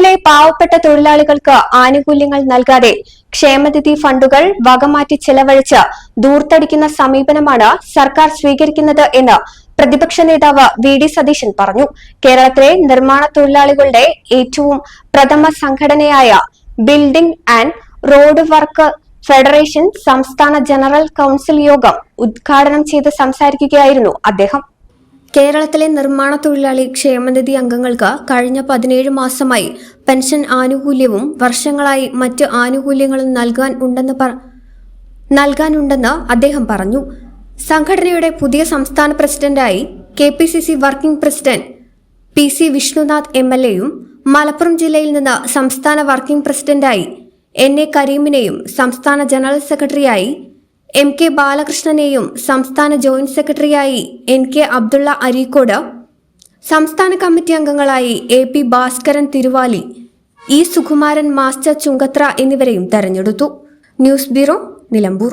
കേരളത്തിലെ പാവപ്പെട്ട തൊഴിലാളികൾക്ക് ആനുകൂല്യങ്ങൾ നൽകാതെ ക്ഷേമനിധി ഫണ്ടുകൾ വകമാറ്റി ചെലവഴിച്ച് ദൂർത്തടിക്കുന്ന സമീപനമാണ് സർക്കാർ സ്വീകരിക്കുന്നത് എന്ന് പ്രതിപക്ഷ നേതാവ് വി ഡി സതീശൻ പറഞ്ഞു. കേരളത്തിലെ നിർമ്മാണ തൊഴിലാളികളുടെ ഏറ്റവും പ്രഥമ സംഘടനയായ building and road work federation സംസ്ഥാന ജനറൽ കൌൺസിൽ യോഗം ഉദ്ഘാടനം ചെയ്ത് സംസാരിക്കുകയായിരുന്നു അദ്ദേഹം. കേരളത്തിലെ നിർമ്മാണ തൊഴിലാളി ക്ഷേമനിധി അംഗങ്ങൾക്ക് കഴിഞ്ഞ പതിനേഴ് മാസമായി പെൻഷൻ ആനുകൂല്യവും വർഷങ്ങളായി മറ്റ് ആനുകൂല്യങ്ങളും നൽകാൻ ഉണ്ടെന്ന് നൽകാനുണ്ടെന്ന് അദ്ദേഹം പറഞ്ഞു. സംഘടനയുടെ പുതിയ സംസ്ഥാന പ്രസിഡന്റായി K P C C working president P C Vishnunath M L എയും മലപ്പുറം ജില്ലയിൽ നിന്ന് സംസ്ഥാന വർക്കിംഗ് പ്രസിഡന്റായി എൻ എ കരീമിനെയും സംസ്ഥാന ജനറൽ സെക്രട്ടറിയായി എം കെ ബാലകൃഷ്ണനെയും സംസ്ഥാന ജോയിന്റ് സെക്രട്ടറിയായി എൻ കെ അബ്ദുള്ള അരീക്കോട് സംസ്ഥാന കമ്മിറ്റി അംഗങ്ങളായി A P Bhaskaran Thiruvali E Sukumaran master Chungathara എന്നിവരെയും തെരഞ്ഞെടുത്തു. News bureau Nilambur.